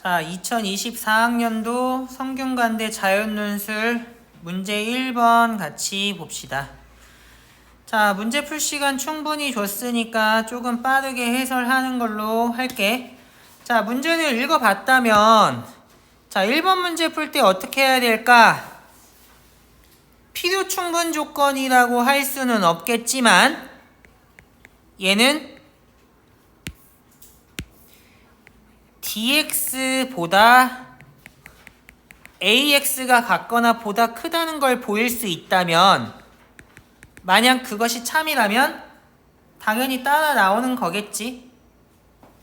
자, 2024학년도 성균관대 자연논술 문제 1번 같이 봅시다. 자, 문제 풀 시간 충분히 줬으니까 조금 빠르게 해설하는 걸로 할게. 자, 문제를 읽어봤다면, 자, 1번 문제 풀 때 어떻게 해야 될까? 필요 충분 조건이라고 할 수는 없겠지만, 얘는 dx보다 ax가 같거나 보다 크다는 걸 보일 수 있다면 만약 그것이 참이라면 당연히 따라 나오는 거겠지.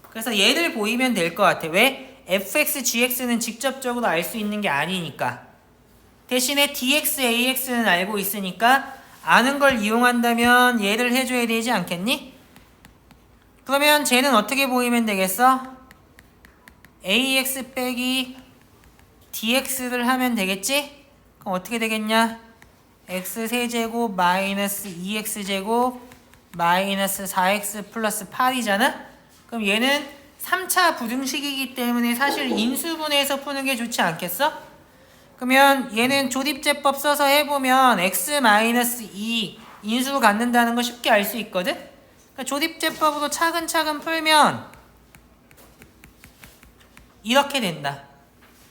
그래서 얘를 보이면 될 것 같아. 왜? fx, gx는 직접적으로 알 수 있는 게 아니니까. 대신에 dx, ax는 알고 있으니까 아는 걸 이용한다면 얘를 해줘야 되지 않겠니? 그러면 쟤는 어떻게 보이면 되겠어? Ax 빼기 dx를 하면 되겠지? 그럼 어떻게 되겠냐? x 세제곱 마이너스 2x제곱 마이너스 4x 플러스 8이잖아? 그럼 얘는 3차 부등식이기 때문에 사실 인수분해해서 푸는 게 좋지 않겠어? 그러면 얘는 조립제법 써서 해보면 x 마이너스 2 인수로 갖는다는 거 쉽게 알 수 있거든? 그러니까 조립제법으로 차근차근 풀면 이렇게 된다.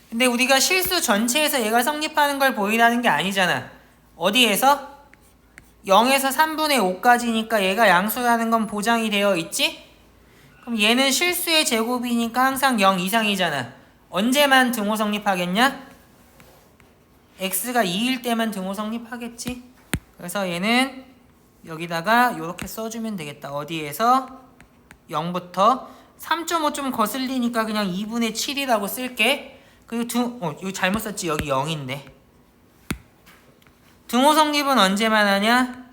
근데 우리가 실수 전체에서 얘가 성립하는 걸 보이라는 게 아니잖아. 어디에서? 0에서 3분의 5까지니까 얘가 양수라는 건 보장이 되어 있지? 그럼 얘는 실수의 제곱이니까 항상 0 이상이잖아. 언제만 등호 성립하겠냐? x가 2일 때만 등호 성립하겠지? 그래서 얘는 여기다가 이렇게 써주면 되겠다. 어디에서? 0부터 3.5 좀 거슬리니까 그냥 2분의 7이라고 쓸게. 그리고 등, 어, 여기 잘못 썼지. 여기 0인데. 등호 성립은 언제만 하냐?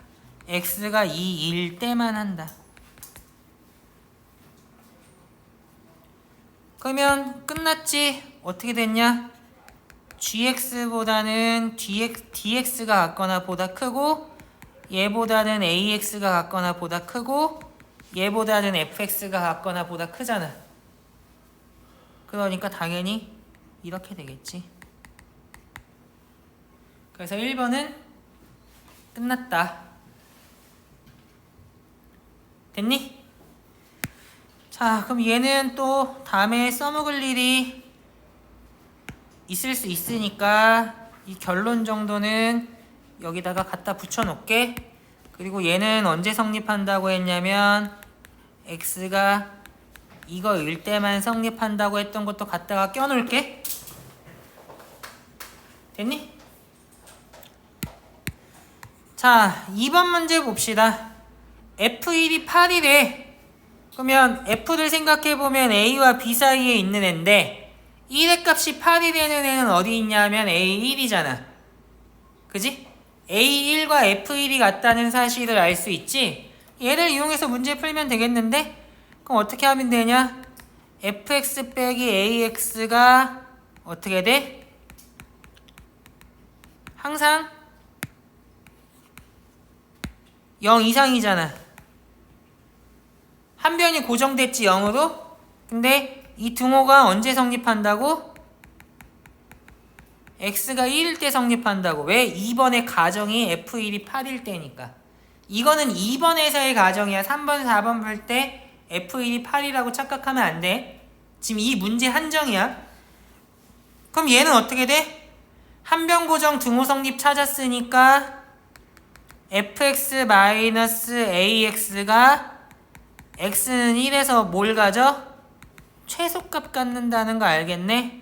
x가 2일 때만 한다. 그러면 끝났지? 어떻게 됐냐? gx보다는 dx, dx가 같거나 보다 크고 얘보다는 ax가 같거나 보다 크고 얘보다는 fx가 같거나 보다 크잖아. 그러니까 당연히 이렇게 되겠지. 그래서 1번은 끝났다. 됐니? 자, 그럼 얘는 또 다음에 써먹을 일이 있을 수 있으니까 이 결론 정도는 여기다가 갖다 붙여 놓을게. 그리고 얘는 언제 성립한다고 했냐면 x가 이거일 때만 성립한다고 했던 것도 갖다가 껴 놓을게. 됐니? 자, 2번 문제 봅시다. F1이 8이래. 그러면 F를 생각해보면 A와 B 사이에 있는 애인데 1의 값이 8이 되는 애는 어디 있냐면 A1이잖아. 그지? A1과 F1이 같다는 사실을 알 수 있지? 얘를 이용해서 문제 풀면 되겠는데? 그럼 어떻게 하면 되냐? fx 빼기 ax가 어떻게 돼? 항상 0 이상이잖아. 한 변이 고정됐지 0으로? 근데 이 등호가 언제 성립한다고? x가 1일 때 성립한다고. 왜? 2번의 가정이 f1이 8일 때니까. 이거는 2번에서의 가정이야. 3번, 4번 풀때 f1이 8이라고 착각하면 안 돼. 지금 이 문제 한정이야. 그럼 얘는 어떻게 돼? 한변 고정 등호 성립 찾았으니까 fx-ax가 x는 1에서 뭘 가져? 최소값 갖는다는 거 알겠네?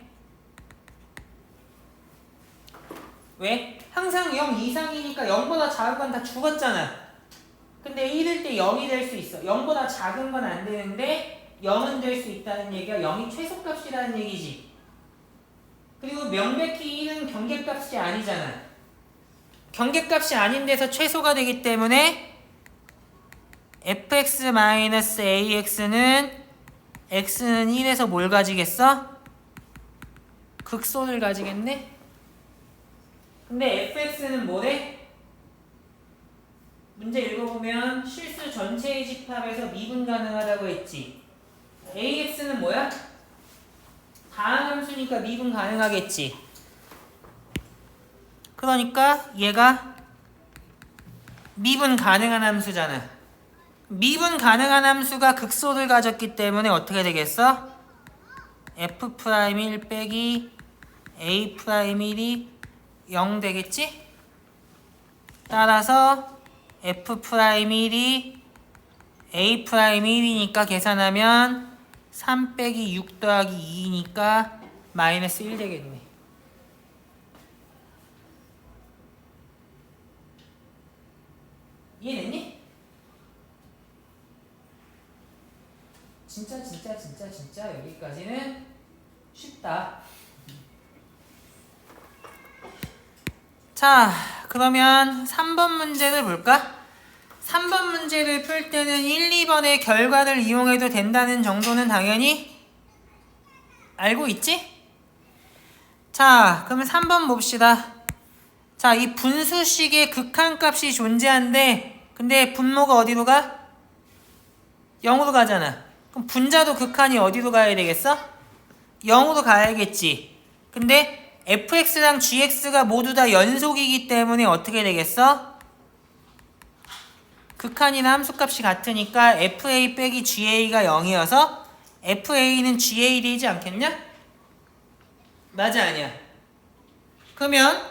왜? 항상 0 이상이니까 0보다 작은 건 다 죽었잖아. 근데 1일 때 0이 될 수 있어. 0보다 작은 건 안 되는데 0은 될 수 있다는 얘기가 0이 최소값이라는 얘기지. 그리고 명백히 1은 경계값이 아니잖아. 경계값이 아닌 데서 최소가 되기 때문에 fx-ax는 x는 1에서 뭘 가지겠어? 극소를 가지겠네? 근데 fx는 뭐래? 문제 읽어보면 실수 전체의 집합에서 미분 가능하다고 했지. ax는 뭐야? 가함수니까 미분 가능하겠지. 그러니까 얘가 미분 가능한 함수잖아. 미분 가능한 함수가 극소를 가졌기 때문에 어떻게 되겠어? f 프라임 1 빼기 a 프라임 1이 0 되겠지? 따라서 f 프라임 1이 a 프라임 1이니까 계산하면 3 빼기 6 더하기 2니까 마이너스 1 되겠네. 이해됐니? 진짜 진짜 진짜 진짜 여기까지는 쉽다. 자, 그러면 3번 문제를 볼까? 3번 문제를 풀 때는 1, 2번의 결과를 이용해도 된다는 정도는 당연히 알고 있지? 자, 그러면 3번 봅시다. 자, 이 분수식의 극한값이 존재한데 근데 분모가 어디로 가? 0으로 가잖아. 그럼 분자도 극한이 어디로 가야 되겠어? 0으로 가야겠지. 근데 fx랑 gx가 모두 다 연속이기 때문에 어떻게 되겠어? 극한이나 함수값이 같으니까 fa 빼기 ga가 0이어서 fa는 ga 되지 않겠냐? 맞아 아니야? 그러면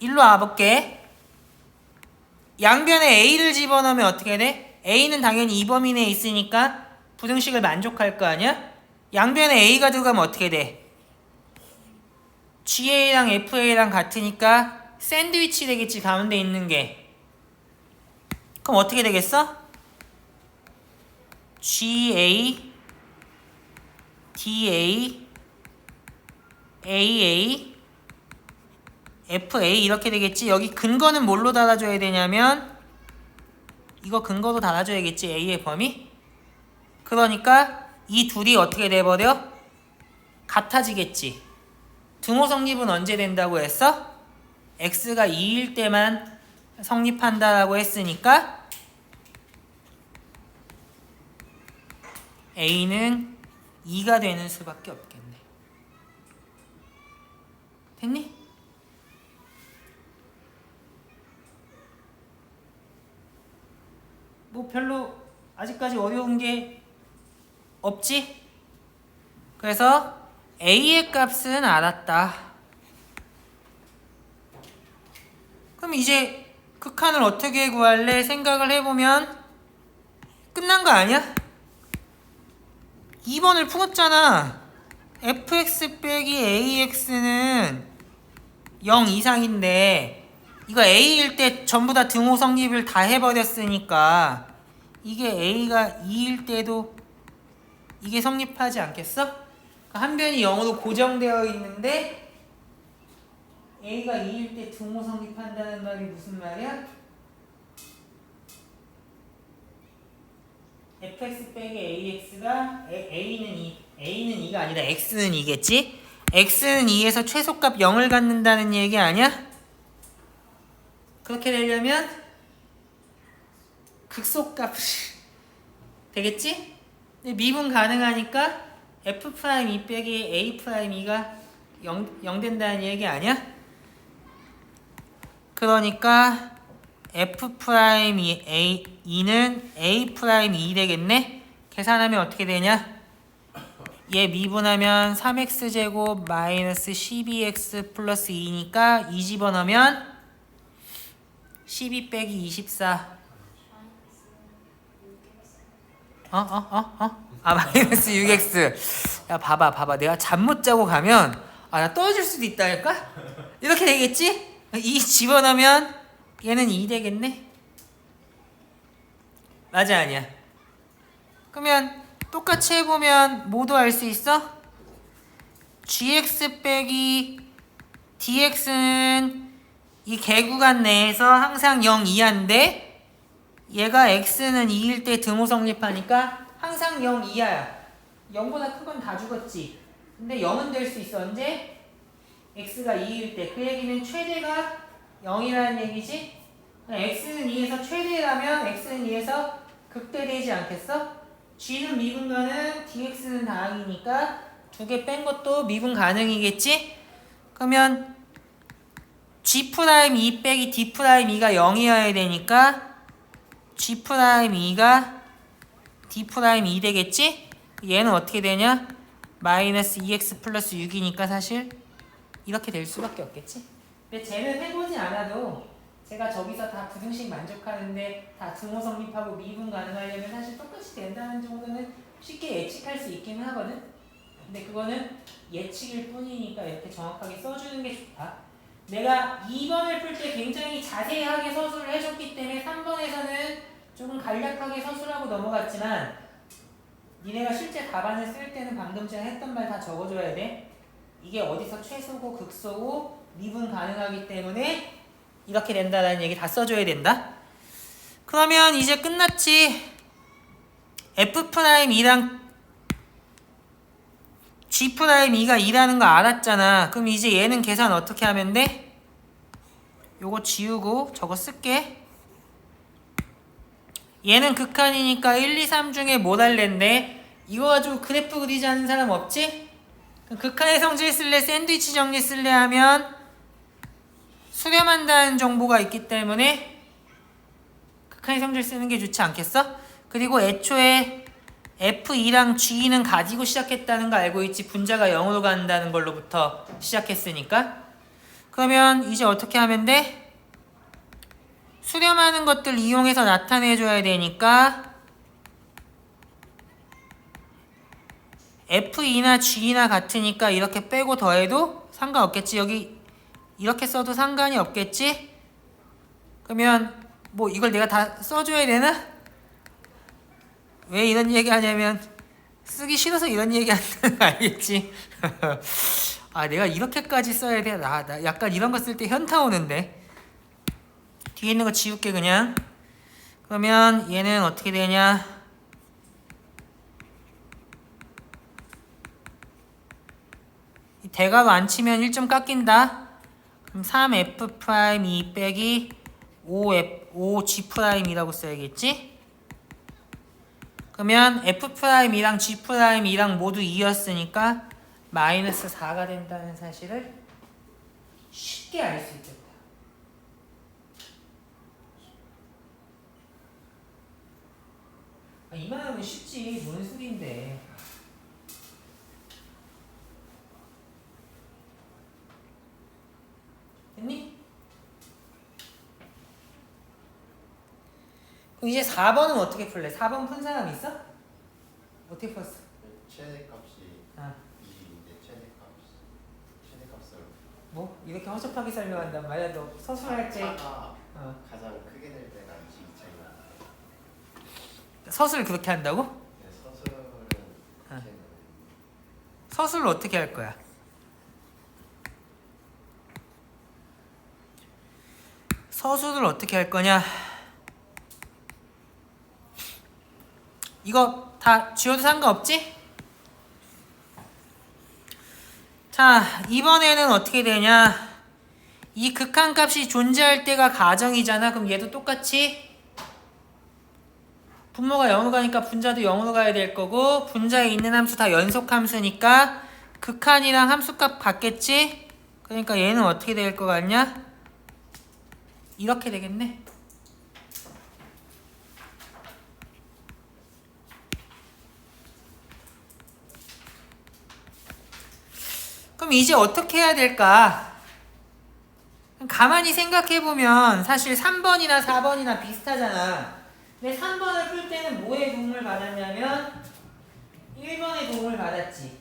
일로 와볼게. 양변에 a를 집어넣으면 어떻게 돼? a는 당연히 이 범위 내에 있으니까 부등식을 만족할 거 아니야? 양변에 a가 들어가면 어떻게 돼? Ga랑 fa랑 같으니까 샌드위치 되겠지 가운데 있는 게 그럼 어떻게 되겠어? ga da aa FA 이렇게 되겠지. 여기 근거는 뭘로 달아줘야 되냐면 이거 근거로 달아줘야겠지. A의 범위. 그러니까 이 둘이 어떻게 돼버려? 같아지겠지. 등호 성립은 언제 된다고 했어? X가 2일 때만 성립한다라고 했으니까 A는 2가 되는 수밖에 없겠네. 됐니? 뭐 별로 아직까지 어려운 게 없지? 그래서 A의 값은 알았다. 그럼 이제 극한을 어떻게 구할래 생각을 해보면 끝난 거 아니야? 2번을 풀었잖아. fx 빼기 ax는 0 이상인데 이거 A일 때 전부 다 등호 성립을 다 해버렸으니까 이게 A가 2일 때도 이게 성립하지 않겠어? 그러니까 한 변이 0으로 고정되어 있는데 A가 2일 때 등호 성립한다는 말이 무슨 말이야? fx 빼기 ax가 a는 2, a는 2가 아니라 x는 2겠지? x는 2에서 최소값 0을 갖는다는 얘기 아니야? 그렇게 되려면 극소값이 되겠지? 미분 가능하니까 f 프라임 2 빼기 a 프라임 2가 0, 0 된다는 얘기 아니야? 그러니까 f 프라임 2 a 2는 a 프라임 2 되겠네? 계산하면 어떻게 되냐? 얘 미분하면 3x 제곱 마이너스 12x 플러스 2니까 2 집어넣으면 12 빼기 24 어? 어? 어? 어? 아 마이너스 6x 야 봐봐 봐봐 내가 잠 못 자고 가면 아 나 떨어질 수도 있다니까? 이렇게 되겠지? 2 집어넣으면 얘는 2 되겠네? 맞아 아니야? 그러면 똑같이 해보면 모두 알 수 있어? gx 빼기 dx는 이 개구간 내에서 항상 0 이하인데 얘가 x는 2일 때 등호 성립하니까 항상 0 이하야. 0보다 큰건다 죽었지. 근데 0은 될 수 있어. 언제? x가 2일 때. 그 얘기는 최대가 0이라는 얘기지? x는 2에서 최대라면 x는 2에서 극대되지 않겠어? g는 미분 가능, dx는 다항이니까 두 개 뺀 것도 미분 가능이겠지? 그러면 g 프라임 2 빼기 d 프라임 2가 0이어야 되니까 g 프라임 2가 d 프라임 2 되겠지? 얘는 어떻게 되냐? 마이너스 2x 플러스 6이니까 사실 이렇게 될 수밖에 없겠지? 근데 쟤는 해보지 않아도 제가 저기서 다 부등식 만족하는데 다 등호 성립하고 미분 가능하려면 사실 똑같이 된다는 정도는 쉽게 예측할 수 있기는 하거든. 근데 그거는 예측일 뿐이니까 이렇게 정확하게 써주는 게 좋다. 내가 2번을 풀 때 굉장히 자세하게 서술을 해줬기 때문에 3번에서는 조금 간략하게 서술하고 넘어갔지만 니네가 실제 답안을 쓸 때는 방금 전에 했던 말 다 적어줘야 돼. 이게 어디서 최소고 극소고 미분 가능하기 때문에 이렇게 된다라는 얘기 다 써줘야 된다. 그러면 이제 끝났지. F 프라임 2랑 G 프라임 2가 2라는 거 알았잖아. 그럼 이제 얘는 계산 어떻게 하면 돼? 요거 지우고 저거 쓸게. 얘는 극한이니까 1, 2, 3 중에 뭘 할랜데 이거 가지고 그래프 그리지 않는 사람 없지? 극한의 성질 쓸래 샌드위치 정리 쓸래 하면 수렴한다는 정보가 있기 때문에 극한의 성질 쓰는 게 좋지 않겠어? 그리고 애초에 F2랑 G는 가지고 시작했다는 거 알고 있지 분자가 0으로 간다는 걸로부터 시작했으니까 그러면 이제 어떻게 하면 돼? 수렴하는 것들 이용해서 나타내줘야 되니까 F2나 G나 같으니까 이렇게 빼고 더해도 상관없겠지 여기 이렇게 써도 상관이 없겠지? 그러면 뭐 이걸 내가 다 써줘야 되나? 왜 이런 얘기 하냐면 쓰기 싫어서 이런 얘기 하는 거 알겠지? 아 내가 이렇게까지 써야 돼? 나, 나 약간 이런 거 쓸 때 현타 오는데 뒤에 있는 거 지울게 그냥. 그러면 얘는 어떻게 되냐? 이 대괄호 안 치면 1점 깎인다. 그럼 3f 프라임 2 빼기 5f 5g 프라임이라고 써야겠지? 그러면 f 프라임이랑 g 프라임이랑 모두 2였으니까 마이너스 4가 된다는 사실을 쉽게 알 수 있겠다 아, 이만하면 쉽지 뭔 소리인데 됐니? 그럼 이제 4번은 어떻게 풀래? 4번 푼 사람 있어? 어떻게 풀었어? 최대값이 아, 2인데 최대값 최대값을 뭐? 이렇게 허접하게 설명한단 말이야 너 서술할 때 어. 가장 크게 될 때가 2 차이가 서술 그렇게 한다고? 네, 서술은 아. 이렇게 서술을 어떻게 할 거야? 서술을 어떻게 할 거냐? 이거 다 지워도 상관없지? 자, 이번에는 어떻게 되냐? 이 극한값이 존재할 때가 가정이잖아. 그럼 얘도 똑같이 분모가 0으로 가니까 분자도 0으로 가야 될 거고 분자에 있는 함수 다 연속 함수니까 극한이랑 함수값 같겠지? 그러니까 얘는 어떻게 될 것 같냐? 이렇게 되겠네. 그럼 이제 어떻게 해야 될까? 가만히 생각해 보면 사실 3번이나 4번이나 비슷하잖아. 근데 3번을 풀 때는 뭐의 도움을 받았냐면 1번의 도움을 받았지.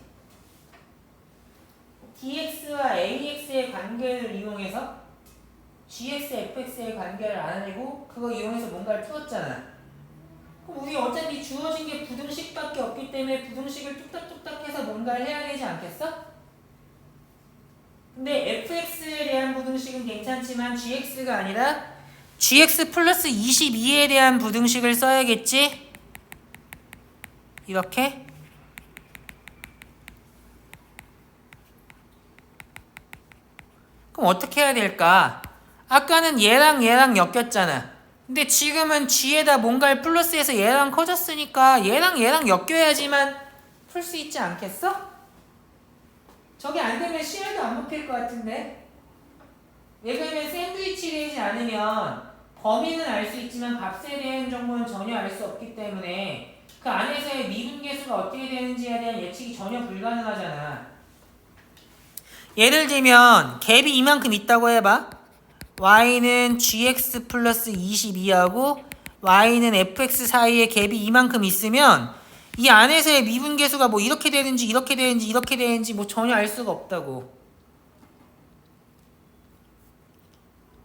dx와 ax의 관계를 이용해서 gx, fx의 관계를 알아내고 그거 이용해서 뭔가를 풀었잖아. 그럼 우리 어차피 주어진 게 부등식밖에 없기 때문에 부등식을 뚝딱뚝딱 해서 뭔가를 해야 되지 않겠어? 근데 fx에 대한 부등식은 괜찮지만 gx가 아니라 gx 플러스 22에 대한 부등식을 써야겠지? 이렇게 그럼 어떻게 해야 될까? 아까는 얘랑 얘랑 엮였잖아. 근데 지금은 g에다 뭔가를 플러스해서 얘랑 커졌으니까 얘랑 얘랑 엮여야지만 풀 수 있지 않겠어? 저게 안 되면 CR도 안 먹힐 것 같은데 왜냐면 샌드위치 되지 않으면 범위는 알 수 있지만 값에 대한 정보는 전혀 알 수 없기 때문에 그 안에서의 미분계수가 어떻게 되는지에 대한 예측이 전혀 불가능하잖아. 예를 들면 갭이 이만큼 있다고 해봐. y는 gx 플러스 22하고 y는 fx 사이에 갭이 이만큼 있으면 이 안에서의 미분계수가 뭐 이렇게 되는지 이렇게 되는지 이렇게 되는지 뭐 전혀 알 수가 없다고.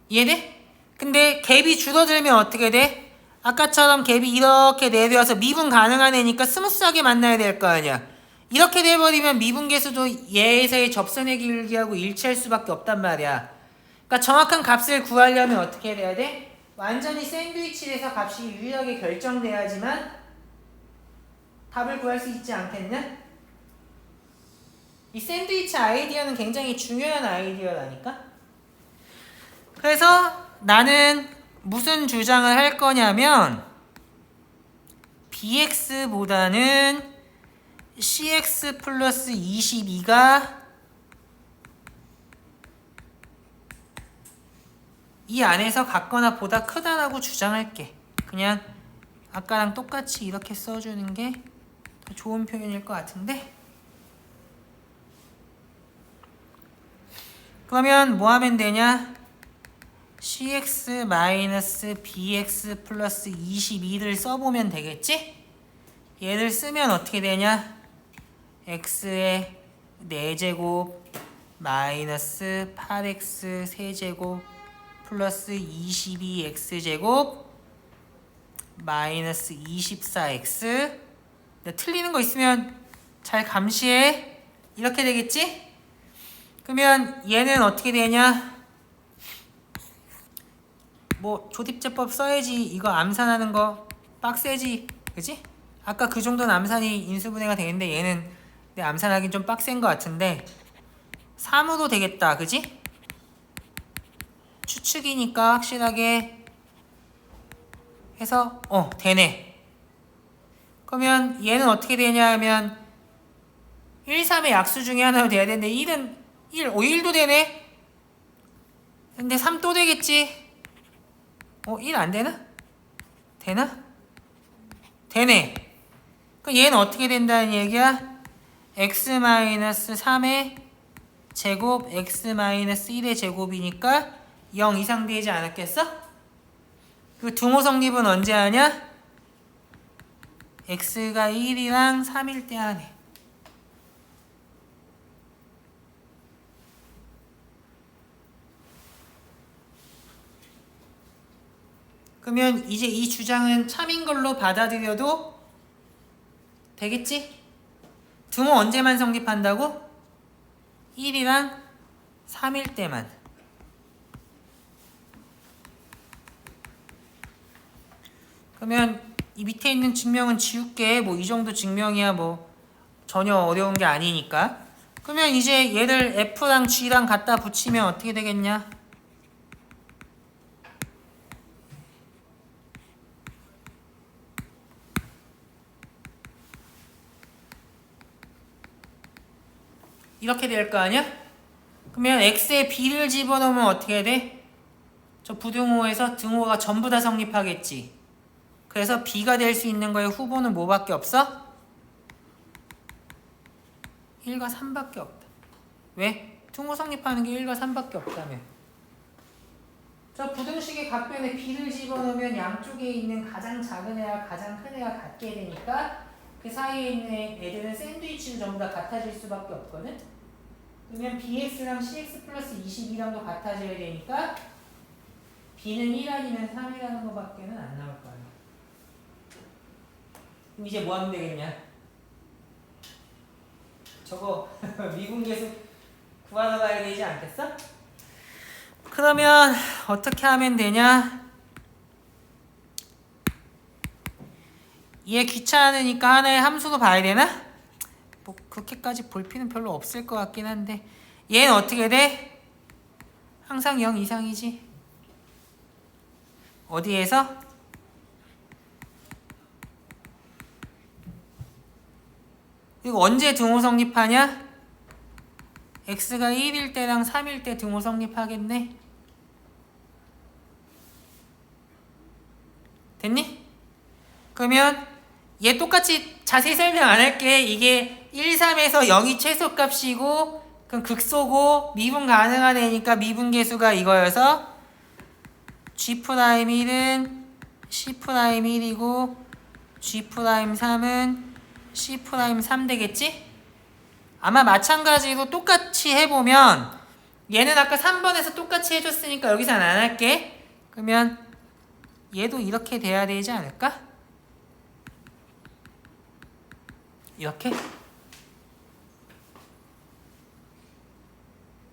이해돼? 근데 갭이 줄어들면 어떻게 돼? 아까처럼 갭이 이렇게 내려와서 미분 가능한 애니까 스무스하게 만나야 될 거 아니야 이렇게 돼버리면 미분 계수도 얘에서의 접선의 길기하고 일치할 수밖에 없단 말이야 그러니까 정확한 값을 구하려면 어떻게 해야 돼? 완전히 샌드위치에서 값이 유일하게 결정돼야지만 답을 구할 수 있지 않겠냐? 이 샌드위치 아이디어는 굉장히 중요한 아이디어라니까? 그래서 나는 무슨 주장을 할 거냐면 bx보다는 cx 플러스 22가 이 안에서 같거나 보다 크다라고 주장할게. 그냥 아까랑 똑같이 이렇게 써주는 게 더 좋은 표현일 것 같은데. 그러면 뭐 하면 되냐? Cx 마이너스 bx 플러스 22를 써보면 되겠지? 얘를 쓰면 어떻게 되냐? x의 4제곱 마이너스 8x 세제곱 플러스 22x제곱 마이너스 24x 네, 틀리는 거 있으면 잘 감시해 이렇게 되겠지? 그러면 얘는 어떻게 되냐? 뭐 조립제법 써야지 이거 암산하는 거 빡세지 그지? 아까 그 정도는 암산이 인수분해가 되는데 얘는 내 암산하기 좀 빡센 것 같은데 3으로 되겠다 그지? 추측이니까 확실하게 해서 어 되네 그러면 얘는 어떻게 되냐 하면 1, 3의 약수 중에 하나로 돼야 되는데 1은 1, 5, 1도 되네 근데 3 또 되겠지 어, 1 안 되나? 되나? 되네. 그럼 얘는 어떻게 된다는 얘기야? x-3의 제곱 x-1의 제곱이니까 0 이상 되지 않았겠어? 그 등호 성립은 언제 하냐? x가 1이랑 3일 때 하네. 그러면 이제 이 주장은 참인 걸로 받아들여도 되겠지? 등호 언제만 성립한다고? 1이랑 3일 때만. 그러면 이 밑에 있는 증명은 지울게. 뭐 이 정도 증명이야 뭐 전혀 어려운 게 아니니까. 그러면 이제 얘를 F랑 G랑 갖다 붙이면 어떻게 되겠냐? 이렇게 될 거 아니야? 그러면 x에 b를 집어넣으면 어떻게 돼? 저 부등호에서 등호가 전부 다 성립하겠지. 그래서 b가 될 수 있는 거의 후보는 뭐밖에 없어? 1과 3밖에 없다. 왜? 등호 성립하는 게 1과 3밖에 없다며. 저 부등식의 각변에 b를 집어넣으면 양쪽에 있는 가장 작은 애와 가장 큰 애가 같게 되니까 그 사이에 있는 애들은 샌드위치는 전부 다 같아질 수밖에 없거든. 그러면 bx랑 cx 플러스 22랑도 같아져야 되니까 b는 1 아니면 3이라는 거밖에는 안 나올 거야. 그럼 이제 뭐 하면 되겠냐? 저거 미분계수 구하러 가야 되지 않겠어? 그러면 어떻게 하면 되냐? 얘 귀찮으니까 하나의 함수도 봐야 되나? 뭐 그렇게까지 볼 필요는 별로 없을 것 같긴 한데 얘는 어떻게 돼? 항상 0 이상이지 어디에서? 이거 언제 등호 성립하냐? x가 1일 때랑 3일 때 등호 성립하겠네. 됐니? 그러면 얘 똑같이 자세히 설명 안 할게. 이게 1, 3에서 0이 최소값이고 그럼 극소고 미분 가능한 애니까 미분 계수가 이거여서 G'1은 C'1이고 G'3은 C'3 되겠지? 아마 마찬가지로 똑같이 해보면 얘는 아까 3번에서 똑같이 해줬으니까 여기서는 안 할게. 그러면 얘도 이렇게 돼야 되지 않을까? 이렇게?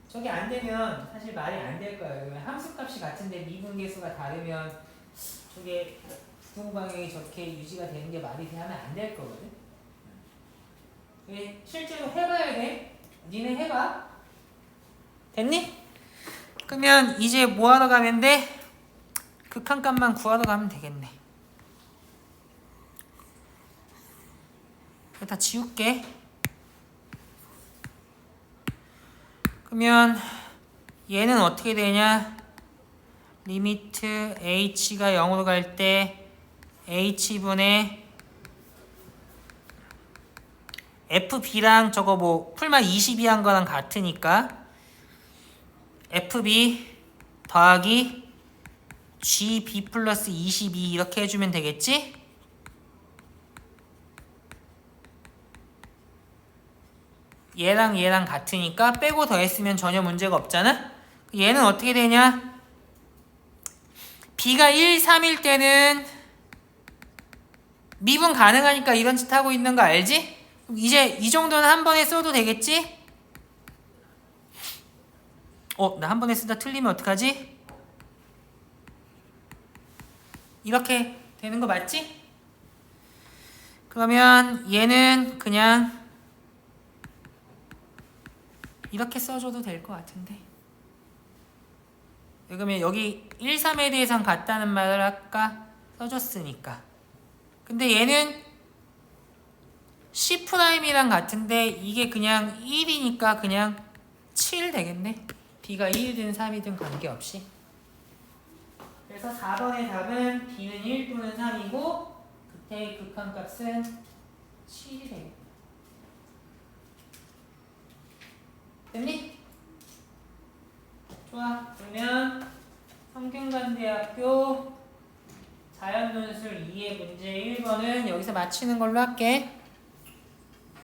저게 안 되면 사실 말이 안 될 거예요. 왜냐면 함수값이 같은데 미분계수가 다르면 저게 부동방향이 저렇게 유지가 되는 게 말이 돼 하면 안 될 거거든. 실제로 해봐야 돼. 니네 해봐. 됐니? 그러면 이제 뭐 하러 가면 돼? 극한값만 구하러 가면 되겠네. 이거 다 지울게. 그러면 얘는 어떻게 되냐? 리미트 h가 0으로 갈 때 h분의 fb랑 저거 뭐 풀만 22 한 거랑 같으니까 fb 더하기 gb 플러스 22 이렇게 해주면 되겠지? 얘랑 얘랑 같으니까 빼고 더했으면 전혀 문제가 없잖아? 얘는 어떻게 되냐? b가 1, 3일 때는 미분 가능하니까 이런 짓 하고 있는 거 알지? 이제 이 정도는 한 번에 써도 되겠지? 어, 나 한 번에 쓰다 틀리면 어떡하지? 이렇게 되는 거 맞지? 그러면 얘는 그냥 이렇게 써줘도 될 것 같은데. 그러면 여기 1, 3에 대해선 같다는 말을 아까 써줬으니까. 근데 얘는 C'이랑 같은데 이게 그냥 1이니까 그냥 7 되겠네. B가 1이든 3이든 관계없이. 그래서 4번의 답은 B는 1 또는 3이고 그때의 극한값은 7이 되겠다. 됐니? 좋아. 그러면 성균관대학교 자연논술 2의 문제 1번은 여기서 마치는 걸로 할게.